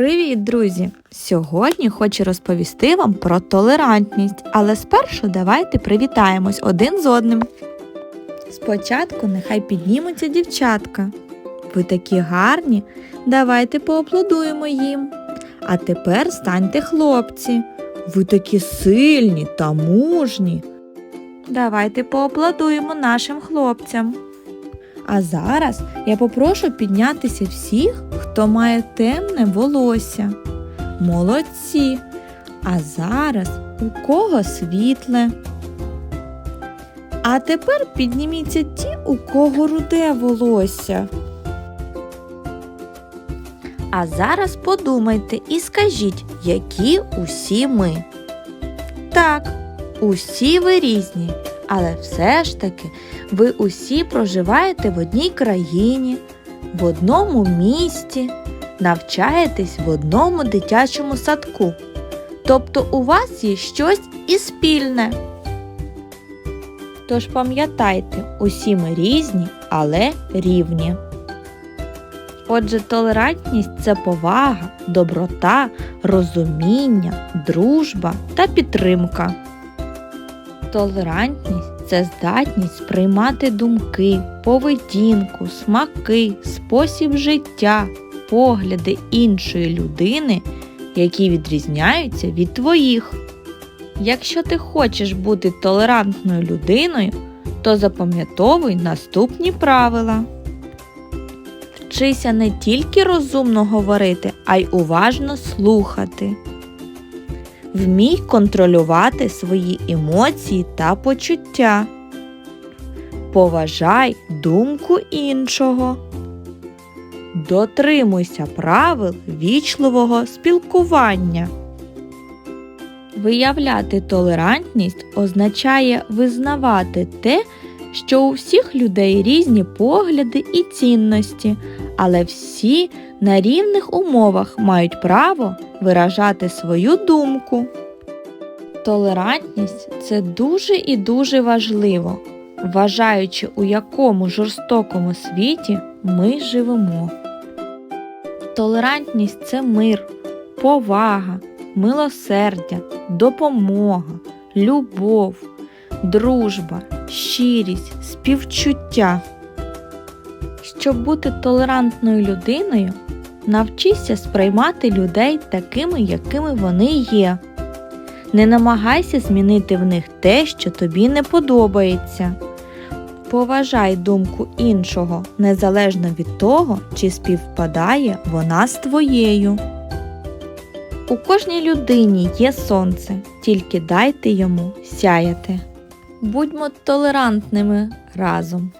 Привіт, друзі! Сьогодні хочу розповісти вам про толерантність, але спершу давайте привітаємось один з одним. Спочатку нехай піднімуться дівчатка. Ви такі гарні, давайте поаплодуємо їм. А тепер станьте хлопці. Ви такі сильні та мужні. Давайте поаплодуємо нашим хлопцям. А зараз я попрошу піднятися всіх, хто має темне волосся. Молодці. А зараз у кого світле. А тепер підніміться ті, у кого руде волосся. А зараз подумайте і скажіть, які усі ми. Так, усі ви різні, але все ж таки ви усі проживаєте в одній країні, в одному місті, навчаєтесь в одному дитячому садку. Тобто у вас є щось і спільне. Тож пам'ятайте, усі ми різні, але рівні. Отже, толерантність це повага, доброта, розуміння, дружба та підтримка. Толерантність це здатність сприймати думки, поведінку, смаки, спосіб життя, погляди іншої людини, які відрізняються від твоїх. Якщо ти хочеш бути толерантною людиною, то запам'ятовуй наступні правила. Вчися не тільки розумно говорити, а й уважно слухати. Вмій контролювати свої емоції та почуття. Поважай думку іншого. Дотримуйся правил вічливого спілкування. Виявляти толерантність означає визнавати те, що у всіх людей різні погляди і цінності, але всі на рівних умовах мають право виражати свою думку. Толерантність це дуже і дуже важливо, вважаючи, у якому жорстокому світі ми живемо. Толерантність це мир, повага, милосердя, допомога, любов, дружба, щирість, співчуття. Щоб бути толерантною людиною, навчися сприймати людей такими, якими вони є. Не намагайся змінити в них те, що тобі не подобається. Поважай думку іншого незалежно від того, чи співпадає вона з твоєю. У кожній людині є сонце, тільки дайте йому сяяти. Будьмо толерантними разом.